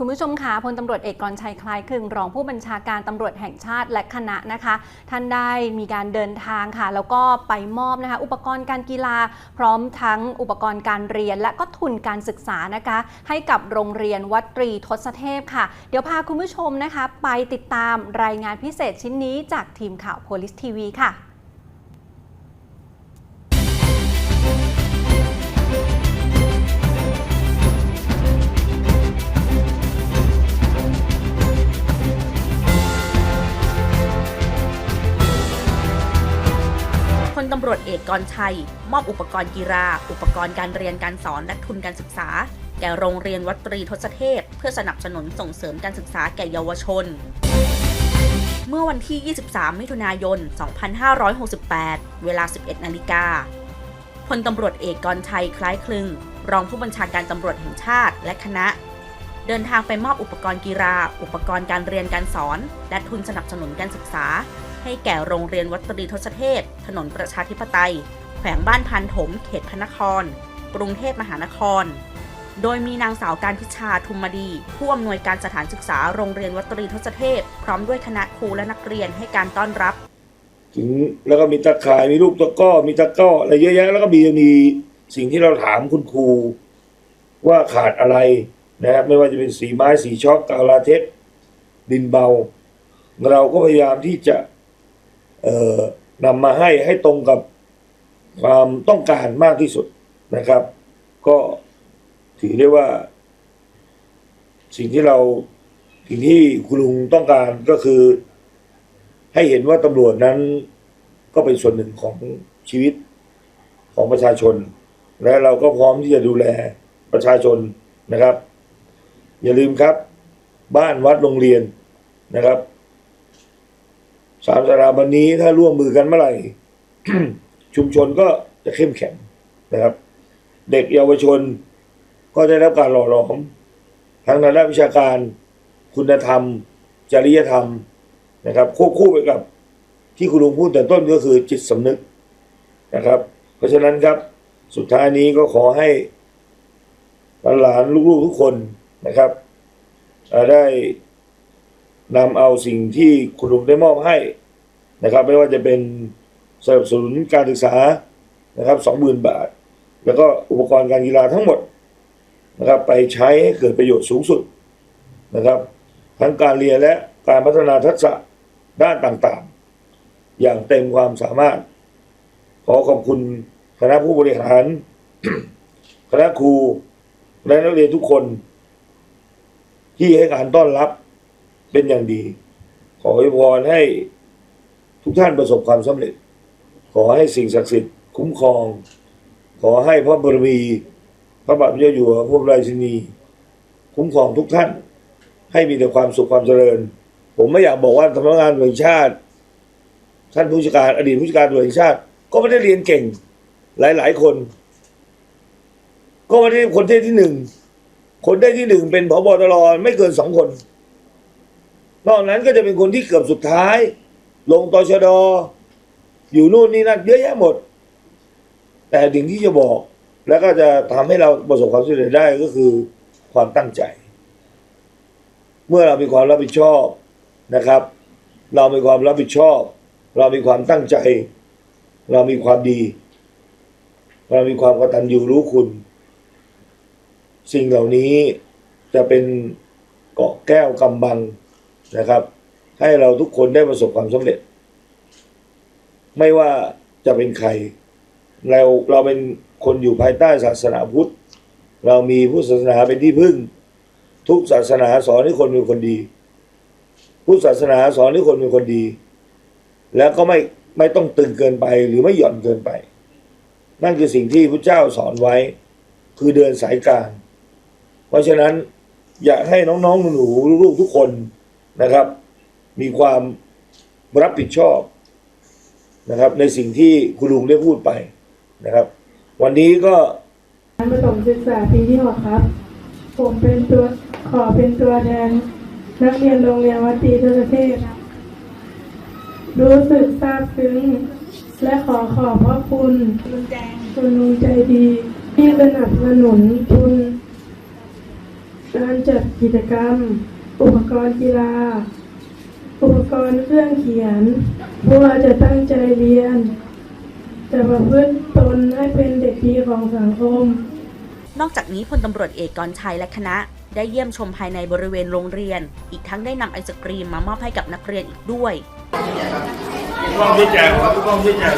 คุณผู้ชมคะพลตำรวจเอกกรชัยคล้ายคลึงรองผู้บัญชาการตำรวจแห่งชาติและคณะนะคะ ท่านได้มีการเดินทางค่ะ แล้วก็ไปมอบนะคะ อุปกรณ์การกีฬา พร้อมทั้งอุปกรณ์การเรียน และก็ทุนการศึกษานะคะ ให้กับโรงเรียนวัดตรีทศเทพค่ะ เดี๋ยวพาคุณผู้ชมนะคะ ไปติดตามรายงานพิเศษชิ้นนี้จากทีมข่าวโพลิสทีวีค่ะ รวจเอกกรชัย มอบอุปกรณ์กีฬา อุปกรณ์การเรียนการสอนและทุนการศึกษา แก่โรงเรียนวัดตรีทศเทพ เพื่อสนับสนุนส่งเสริมการศึกษาแก่เยาวชน เมื่อวันที่ 23 มิถุนายน 2568 เวลา 11 นาฬิกาพลตำรวจเอกกรชัยคล้ายคลึง รองผู้บัญชาการตำรวจแห่งชาติและคณะ เดินทางไปมอบอุปกรณ์กีฬา อุปกรณ์การเรียนการสอน และทุนสนับสนุนการศึกษา ให้แก่โรงเรียนวัดตรีทศเทพ ถนนประชาธิปไตย แขวงบ้านพันถม เขตพระนคร กรุงเทพมหานคร โดยมีนางสาวการพิชาทุมมดี ผู้อำนวยการสถานศึกษาโรงเรียนวัดตรีทศเทพ พร้อมด้วยคณะครูและนักเรียนให้การต้อนรับ ถึงแล้วก็มีตะข่ายมีลูกตะก้อมีตะก้ออะไรเยอะแยะแล้วก็มีมีสิ่งที่เราถามคุณครูว่าขาดอะไรนะครับไม่ว่าจะเป็นสีไม้สีช็อกกาวลาเทคดินเบา เราก็พยายามที่จะ นำมาให้ให้ตรงกับความต้องการมากที่สุดนะครับ ก็ถือได้ว่า สิ่งที่เราสิ่งที่คุณลุงต้องการก็คือ ให้เห็นว่าตำรวจนั้นก็เป็นส่วนหนึ่งของชีวิตของประชาชน และเราก็พร้อมที่จะดูแลประชาชนนะครับ อย่าลืมครับ บ้านวัดโรงเรียนนะครับ สามสถาบันนี้ถ้าร่วมมือกันเมื่อไหร่ ชุมชนก็จะเข้มแข็งนะครับ เด็กเยาวชนก็ได้รับการหล่อหลอมทางด้านวิชาการ คุณธรรม จริยธรรมนะครับควบคู่ไปกับที่คุณลุงพูดแต่ต้นก็คือจิตสำนึกนะครับ เพราะฉะนั้นครับสุดท้ายนี้ก็ขอให้หลานๆลูกๆทุกคนนะครับเอ่อได้ นำเอาสิ่งที่คุณลุงได้มอบให้นะครับ ไม่ว่าจะเป็นสนับสนุนการศึกษานะครับสองหมื่นบาท แล้วก็อุปกรณ์การกีฬาทั้งหมดนะครับไปใช้ให้เกิดประโยชน์สูงสุดนะครับ ทั้งการเรียนและการพัฒนาทักษะด้านต่างๆ อย่างเต็มความสามารถ ขอขอบคุณคณะผู้บริหาร คณะครูและนักเรียนทุกคน ที่ให้การต้อนรับ เป็นอย่างดี ขออวยพรให้ทุกท่านประสบความสำเร็จ ขอให้สิ่งศักดิ์สิทธิ์คุ้มครอง ขอให้พระบรมี พระบาทพระเจ้าอยู่หัวพระบรมราชินี คุ้มครองทุกท่าน ให้มีแต่ความสุขความเจริญ ผมไม่อยากบอกว่าสำนักงานตำรวจแห่งชาติ ท่านผู้จัดการอดีตผู้จัดการตำรวจแห่งชาติ ก็ไม่ได้เรียนเก่ง หลายๆคน ก็ไม่ได้คนที่ที่หนึ่งคนได้ที่หนึ่งเป็นผบตรไม่เกินสองคน นอกนั้นก็จะเป็นคนที่เกือบสุดท้าย ลงตชดอยู่นู่นนี่นั่นเยอะแยะหมด แต่สิ่งที่จะบอก แล้วก็จะทำให้เราประสบความสำเร็จได้ก็คือความตั้งใจ เมื่อเรามีความรับผิดชอบนะครับ เรามีความรับผิดชอบ เรามีความตั้งใจ เรามีความดี เรามีความกตัญญูรู้คุณ สิ่งเหล่านี้จะเป็นเกาะแก้วกำบัง นะครับ ให้เราทุกคนได้ประสบความสำเร็จ ไม่ว่าจะเป็นใคร เราเราเป็นคนอยู่ภายใต้ศาสนาพุทธ เรามีผู้ศาสนาเป็นที่พึ่ง ทุกศาสนาสอนให้คนเป็นคนดีพุทธศาสนาสอนให้คนเป็นคนดี แล้วก็ไม่ไม่ต้องตึงเกินไปหรือไม่หย่อนเกินไป นั่นคือสิ่งที่พระเจ้าสอนไว้ คือเดินสายกลางเพราะฉะนั้นอยากให้น้องๆหนูๆลูกๆทุกคน นะครับ มีความรับผิดชอบนะครับ ในสิ่งที่คุณลุงได้พูดไปนะครับ วันนี้ก็ชั้นประถมศึกษาปีที่หกครับ ผมเป็นตัวขอเป็นตัวแทนนักเรียนโรงเรียนวัดตีทุสเทพรู้สึกซาบซึ้งและขอขอบพระคุณคุณลุงใจดี ที่สนับสนุนทุนการจัดกิจกรรม อุปกรณ์กีฬา อุปกรณ์เครื่องเขียน พวกเราจะตั้งใจเรียน จะประพฤติตนให้เป็นเด็กดีของสังคม นอกจากนี้พลตำรวจเอกกรชัยและคณะ ได้เยี่ยมชมภายในบริเวณโรงเรียน อีกทั้งได้นำไอศกรีมมามอบให้กับนักเรียนอีกด้วยกล้องที่แจกกล้องที่แจก